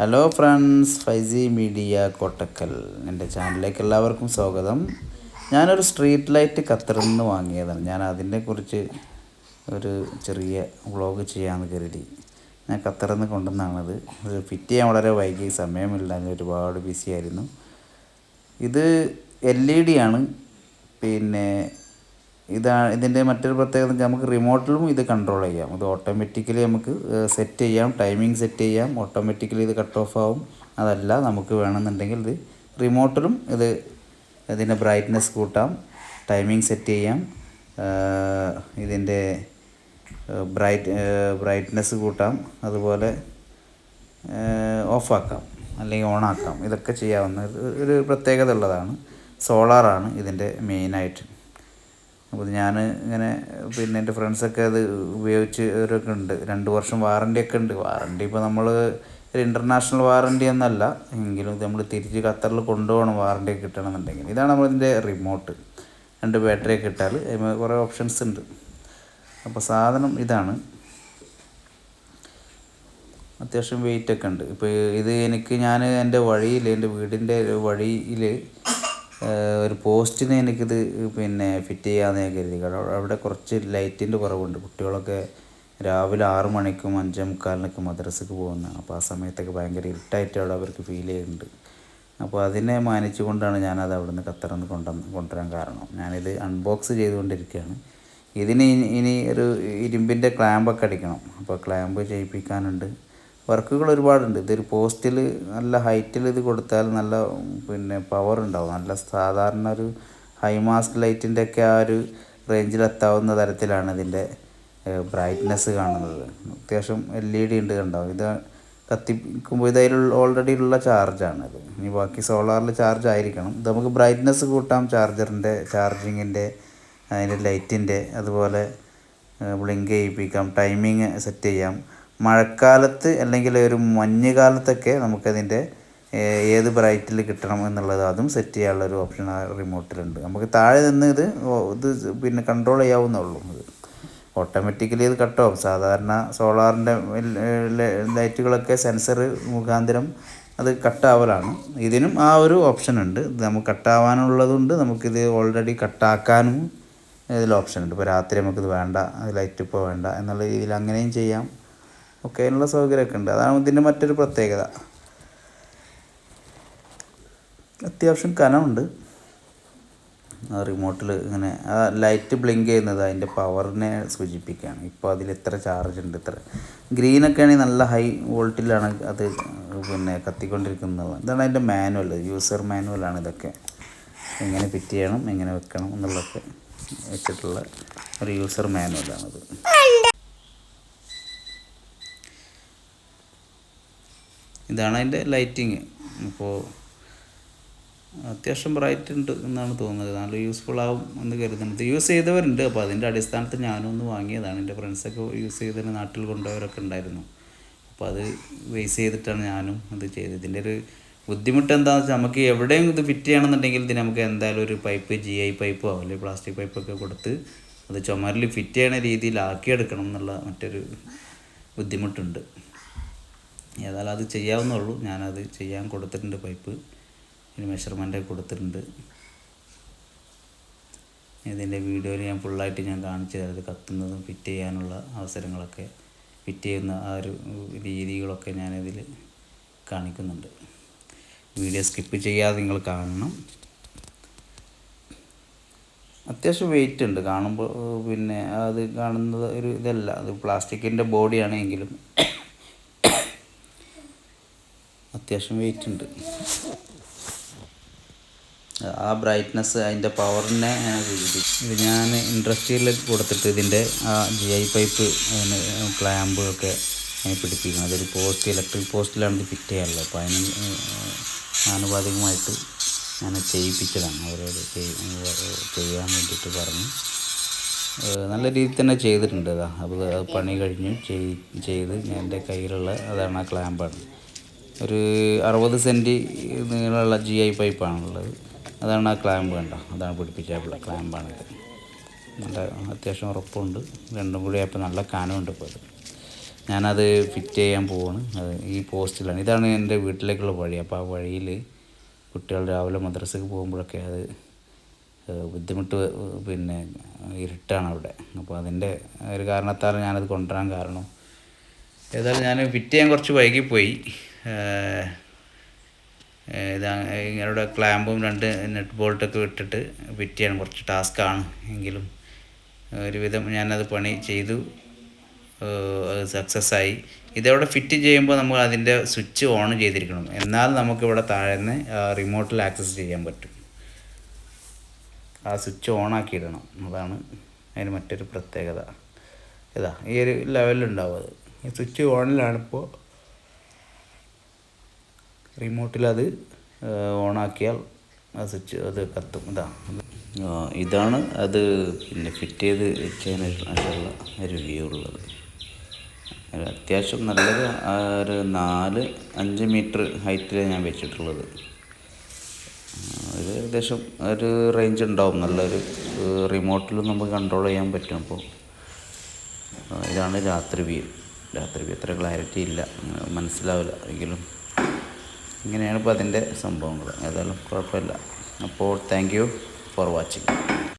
Hello friends Faizy media Kottakkal എന്റെ ചാനലിലേക്ക് എല്ലാവർക്കും സ്വാഗതം. ഞാനൊരു സ്ട്രീറ്റ് ലൈറ്റ് ഖത്തറിൽ നിന്ന് വാങ്ങിയതാണ്. ഞാൻ അതിനെക്കുറിച്ച് ഒരു ചെറിയ വ്ളോഗ് ചെയ്യാമെന്ന് കരുതി. ഞാൻ ഖത്തറിൽ നിന്ന് കൊണ്ടുവന്നാണത് ഇത് ഫിറ്റ് ചെയ്യാൻ വളരെ വൈകി സമയമില്ല. ഒരുപാട് ബിസി ആയിരുന്നു. ഇത് എൽ ഇ ഡി ആണ്. പിന്നെ ഇതാ ഇതിന്റെ മറ്റൊരു പ്രത്യേകത നമുക്ക് റിമോട്ടിലും ഇത് കൺട്രോൾ ചെയ്യാം. ഇത് ഓട്ടോമാറ്റിക്കലി നമുക്ക് സെറ്റ് ചെയ്യാം. ടൈമിംഗ് സെറ്റ് ചെയ്യാം. ഓട്ടോമാറ്റിക്കലി ഇത് കട്ട് ഓഫ് ആവും. അതല്ല നമുക്ക് വേണമെന്നുണ്ടെങ്കിൽ ഇത് റിമോട്ടിലും ഇത് ഇതിന്റെ ബ്രൈറ്റ്നെസ് കൂട്ടാം. ടൈമിംഗ് സെറ്റ് ചെയ്യാം. ഇതിന്റെ ബ്രൈറ്റ് ബ്രൈറ്റ്നെസ് കൂട്ടാം. അതുപോലെ ഓഫാക്കാം അല്ലെങ്കിൽ ഓൺ ആക്കാം ഇതൊക്കെ ചെയ്യാവുന്ന ഒരു പ്രത്യേകത ഉള്ളതാണ്. സോളാറാണ് ഇതിന്റെ മെയിനായിട്ട് അപ്പോൾ ഞാൻ ഇങ്ങനെ പിന്നെ എന്റെ ഫ്രണ്ട്സൊക്കെ അത് ഉപയോഗിച്ച് അവരൊക്കെ ഉണ്ട്. രണ്ട് വർഷം വാറണ്ടി ഒക്കെ ഉണ്ട്. വാറണ്ടി ഇപ്പോൾ നമ്മൾ ഒരു ഇന്റർനാഷണൽ വാറണ്ടി എന്നല്ല എങ്കിലും നമ്മൾ തിരിച്ച് ഖത്തറിൽ കൊണ്ടുപോകണം വാറണ്ടി കിട്ടണമെന്നുണ്ടെങ്കിൽ. ഇതാണ് നമ്മളിതിന്റെ റിമോട്ട്. രണ്ട് ബാറ്ററി ഒക്കെ ഇട്ടാൽ അതിന് കുറേ ഓപ്ഷൻസ് ഉണ്ട്. അപ്പോൾ സാധനം ഇതാണ്. അത്യാവശ്യം വെയിറ്റ് ഒക്കെ ഉണ്ട്. ഇപ്പോൾ ഇത് എനിക്ക് ഞാൻ എന്റെ വഴിയിൽ എന്റെ വീടിന്റെ വഴിയിൽ ഒരു പോസ്റ്റിന് എനിക്കിത് പിന്നെ ഫിറ്റ് ചെയ്യാമെന്ന് ഞാൻ കരുതി. കാരണം അവിടെ കുറച്ച് ലൈറ്റിന്റെ കുറവുണ്ട്. കുട്ടികളൊക്കെ രാവിലെ ആറ് മണിക്കും അഞ്ചേ മുക്കാലിനൊക്കെ മദ്രസക്ക് പോകുന്നതാണ്. അപ്പോൾ ആ സമയത്തൊക്കെ ഭയങ്കര ഇരുട്ടായിട്ട് അവിടെ അവർക്ക് ഫീൽ ചെയ്യുന്നുണ്ട്. അപ്പോൾ അതിനെ മാനിച്ചുകൊണ്ടാണ് ഞാനത് അവിടെ നിന്ന് ഖത്തറിൽ നിന്ന് കൊണ്ടുവന്ന് കൊണ്ടുവരാൻ കാരണം. ഞാനിത് അൺബോക്സ് ചെയ്തുകൊണ്ടിരിക്കുകയാണ്. ഇതിന് ഇനി ഇനി ഒരു ഇരുമ്പിന്റെ ക്ലാമ്പൊക്കെ അടിക്കണം. അപ്പോൾ ക്ലാമ്പ് ചെയ്യിപ്പിക്കാനുണ്ട്. വർക്കുകൾ ഒരുപാടുണ്ട്. ഇതൊരു പോസ്റ്റിൽ നല്ല ഹൈറ്റിൽ ഇത് കൊടുത്താൽ നല്ല പിന്നെ പവർ ഉണ്ടാവും. നല്ല സാധാരണ ഒരു ഹൈ മാസ്ക് ലൈറ്റിന്റെ ഒക്കെ ആ ഒരു റേഞ്ചിലെത്താവുന്ന തരത്തിലാണ് ഇതിന്റെ ബ്രൈറ്റ്നെസ് കാണുന്നത്. അത്യാവശ്യം എൽ ഇ ഡി ഉണ്ട് കണ്ടാവും ഇത് കത്തിക്കുമ്പോൾ ഇതിൽ ഓൾറെഡി ഉള്ള ചാർജാണ് ഇത്. ഇനി ബാക്കി സോളാറിൽ ചാർജ് ആയിരിക്കണം. ഇത് നമുക്ക് ബ്രൈറ്റ്നെസ് കൂട്ടാം. ചാർജറിന്റെ ചാർജിങ്ങിന്റെ അതിന്റെ ലൈറ്റിന്റെ അതുപോലെ ബ്ലിങ്ക് ചെയ്യിപ്പിക്കാം. ടൈമിങ് സെറ്റ് ചെയ്യാം. മഴക്കാലത്ത് അല്ലെങ്കിൽ ഒരു മഞ്ഞ് കാലത്തൊക്കെ നമുക്കതിന്റെ ഏത് ബ്രൈറ്റിൽ കിട്ടണം എന്നുള്ളത് അതും സെറ്റ് ചെയ്യാനുള്ള ഒരു ഓപ്ഷൻ ആ റിമോട്ടിലുണ്ട് നമുക്ക് താഴെ നിന്ന് ഇത് ഇത് പിന്നെ കൺട്രോൾ ചെയ്യാവുന്നുള്ളൂ ഇത് ഓട്ടോമാറ്റിക്കലി ഇത് കട്ടോ സാധാരണ സോളാറിന്റെ ലൈറ്റുകളൊക്കെ സെൻസർ മുഖാന്തരം അത് കട്ടാവലാണ് ഇതിനും ആ ഒരു ഓപ്ഷൻ ഉണ്ട്. ഇത് നമുക്ക് കട്ടാവാനുള്ളതുണ്ട് നമുക്കിത് ഓൾറെഡി കട്ടാക്കാനും ഇതിൽ ഓപ്ഷൻ ഉണ്ട്. ഇപ്പോൾ രാത്രി നമുക്കിത് വേണ്ട ലൈറ്റ് ഇപ്പോൾ വേണ്ട എന്നുള്ള രീതിയിൽ അങ്ങനെയും ചെയ്യാം. ഒക്കെ അതിനുള്ള സൗകര്യമൊക്കെ ഉണ്ട്. അതാണ് ഇതിന്റെ മറ്റൊരു പ്രത്യേകത. അത്യാവശ്യം കനമുണ്ട്. റിമോട്ടിൽ ഇങ്ങനെ ആ ലൈറ്റ് ബ്ലിങ്ക് ചെയ്യുന്നത് അതിന്റെ പവറിനെ സൂചിപ്പിക്കുകയാണ്. ഇപ്പോൾ അതിൽ എത്ര ചാർജ് ഉണ്ട് ഇത്ര. ഗ്രീനൊക്കെ ആണെങ്കിൽ നല്ല ഹൈ വോൾട്ടിലാണ് അത് പിന്നെ കത്തിക്കൊണ്ടിരിക്കുന്നത്. ഇതാണ് അതിന്റെ മാനുവൽ യൂസർ മാനുവലാണ് ഇതൊക്കെ. എങ്ങനെ ഫിറ്റ് ചെയ്യണം എങ്ങനെ വെക്കണം എന്നുള്ളതൊക്കെ വെച്ചിട്ടുള്ള ഒരു യൂസർ മാനുവലാണിത് ഇതാണ് അതിന്റെ ലൈറ്റിങ് അപ്പോൾ അത്യാവശ്യം ബ്രൈറ്റ് ഉണ്ട് എന്നാണ് തോന്നുന്നത്. നല്ല യൂസ്ഫുൾ ആവും എന്ന് കരുതുന്നത് യൂസ് ചെയ്തവരുണ്ട്. അപ്പോൾ അതിന്റെ അടിസ്ഥാനത്തിൽ ഞാനും ഒന്ന് വാങ്ങിയതാണ്. എന്റെ ഫ്രണ്ട്സൊക്കെ യൂസ് ചെയ്തതിന് നാട്ടിൽ കൊണ്ടുപോയവരൊക്കെ ഉണ്ടായിരുന്നു. അപ്പോൾ അത് വേസ് ചെയ്തിട്ടാണ് ഞാനും അത് ചെയ്തത്. ഇതിന്റെ ഒരു ബുദ്ധിമുട്ട് എന്താണെന്ന് വെച്ചാൽ നമുക്ക് എവിടെയും ഇത് ഫിറ്റ് ചെയ്യണമെന്നുണ്ടെങ്കിൽ ഇതിന് നമുക്ക് എന്തായാലും ഒരു പൈപ്പ് ജി ഐ പൈപ്പോ അല്ലെങ്കിൽ പ്ലാസ്റ്റിക് പൈപ്പൊക്കെ കൊടുത്ത് അത് ചുമരിൽ ഫിറ്റ് ചെയ്യണ രീതിയിലാക്കിയെടുക്കണം എന്നുള്ള മറ്റൊരു ബുദ്ധിമുട്ടുണ്ട്. ഏതായാലും അത് ചെയ്യാവുന്നുള്ളൂ ഞാനത് ചെയ്യാൻ കൊടുത്തിട്ടുണ്ട് പൈപ്പ്. ഇനി മെഷർമെന്റ് കൊടുത്തിട്ടുണ്ട്. ഇതിന്റെ വീഡിയോയിൽ ഞാൻ ഫുള്ളായിട്ട് ഞാൻ കാണിച്ചു തരാം. ഇത് കത്തുന്നതും ഫിറ്റ് ചെയ്യാനുള്ള അവസരങ്ങളൊക്കെ ഫിറ്റ് ചെയ്യുന്ന ആ ഒരു രീതികളൊക്കെ ഞാനിതിൽ കാണിക്കുന്നുണ്ട്. വീഡിയോ സ്കിപ്പ് ചെയ്യാതെ നിങ്ങൾ കാണണം. അത്യാവശ്യം വെയിറ്റ് ഉണ്ട്. കാണുമ്പോൾ പിന്നെ അത് കാണുന്നത് ഒരു ഇതല്ല. അത് പ്ലാസ്റ്റിക്കിന്റെ ബോഡിയാണ് എങ്കിലും അത്യാവശ്യം വെയിറ്റ് ഉണ്ട്. ആ ബ്രൈറ്റ്നസ് അതിന്റെ പവറിനെ ഇത് ഞാൻ ഇൻഡസ്ട്രിയിൽ കൊടുത്തിട്ട് ഇതിന്റെ ആ ജി ഐ പൈപ്പ് ക്ലാമ്പ് ഒക്കെ പിടിപ്പിക്കണം അതൊരു പോസ്റ്റ് ഇലക്ട്രിക് പോസ്റ്റിലാണ് ഇത് ഫിറ്റ് ചെയ്യാറുള്ളത് അപ്പോൾ അതിന് ആനുപാതികമായിട്ട് ഞാൻ ചെയ്യിപ്പിച്ചതാണ്. അവരോട് ചെയ്- ചെയ്യാൻ വേണ്ടിയിട്ട് പറഞ്ഞു. നല്ല രീതിയിൽ തന്നെ ചെയ്തിട്ടുണ്ട്. അതാ അപ്പോൾ പണി കഴിഞ്ഞ് ചെയ് ചെയ്ത് എന്റെ കയ്യിലുള്ള അതാണ് ആ ക്ലാമ്പാണ് ഒരു അറുപത് സെന്റ് നീളമുള്ള ജി ഐ പൈപ്പാണുള്ളത് അതാണ് ആ ക്ലാമ്പ് കണ്ടോ? അതാണ് പിടിപ്പിച്ചായിട്ടുള്ള ക്ലാമ്പാണിത് നല്ല അത്യാവശ്യം ഉറപ്പുണ്ട്. രണ്ടും കൂടി ആയപ്പോൾ നല്ല കാനമുണ്ട് ഇപ്പോൾ അത്. ഞാനത് ഫിറ്റ് ചെയ്യാൻ പോവാണ്. അത് ഈ പോസ്റ്റിലാണ്. ഇതാണ് എന്റെ വീട്ടിലേക്കുള്ള വഴി. അപ്പോൾ ആ വഴിയിൽ കുട്ടികൾ രാവിലെ മദ്രസയ്ക്ക് പോകുമ്പോഴൊക്കെ അത് ബുദ്ധിമുട്ട് പിന്നെ ഇരുട്ടാണ് അവിടെ. അപ്പോൾ അതിന്റെ ഒരു കാരണത്താൽ ഞാനത് കൊണ്ടുവരാൻ കാരണം. ഏതായാലും ഞാൻ ഫിറ്റ് ചെയ്യാൻ കുറച്ച് വൈകിപ്പോയി. ഇത് ഇങ്ങനെ ക്ലാമ്പും രണ്ട് നെറ്റ് ബോൾട്ടൊക്കെ ഇട്ടിട്ട് ഫിറ്റ് ചെയ്യാൻ കുറച്ച് ടാസ്ക്കാണ് എങ്കിലും ഒരുവിധം ഞാനത് പണി ചെയ്തു. അത് സക്സസ് ആയി ഇതവിടെ ഫിറ്റ് ചെയ്യുമ്പോൾ നമ്മൾ അതിന്റെ സ്വിച്ച് ഓൺ ചെയ്തിരിക്കണം. എന്നാൽ നമുക്കിവിടെ താഴെ നിന്ന് റിമോട്ടിൽ ആക്സസ് ചെയ്യാൻ പറ്റും. ആ സ്വിച്ച് ഓൺ ആക്കിയിടണം. അതാണ് അതിന് മറ്റൊരു പ്രത്യേകത. ഇതാ ഈ ഒരു ലെവലിലുണ്ടാവും അത്. ഈ സ്വിച്ച് ഓണിലാണിപ്പോൾ റിമോട്ടിൽ അത് ഓണാക്കിയാൽ ആ സ്വിച്ച് അത് കത്തും. ഇതാ ഇതാണ് അത് പിന്നെ ഫിറ്റ് ചെയ്ത് വെച്ചതിനുള്ള ഒരു വ്യൂ ഉള്ളത്. അത്യാവശ്യം നല്ലൊരു ഒരു നാല് അഞ്ച് മീറ്റർ ഹൈറ്റിലാണ് ഞാൻ വെച്ചിട്ടുള്ളത്. ഒരു ഏകദേശം ഒരു റേഞ്ച് ഉണ്ടാവും. നല്ലൊരു റിമോട്ടിൽ നമുക്ക് കൺട്രോൾ ചെയ്യാൻ പറ്റും. അപ്പോൾ ഇതാണ് രാത്രി വ്യൂ രാത്രി വ്യൂ അത്ര ക്ലാരിറ്റി ഇല്ല. മനസ്സിലാവില്ല. എങ്കിലും ഇങ്ങനെയാണ് ഇപ്പോൾ അതിന്റെ സംഭവങ്ങൾ. ഏതായാലും കുഴപ്പമില്ല. അപ്പോൾ താങ്ക് യു ഫോർ വാച്ചിങ്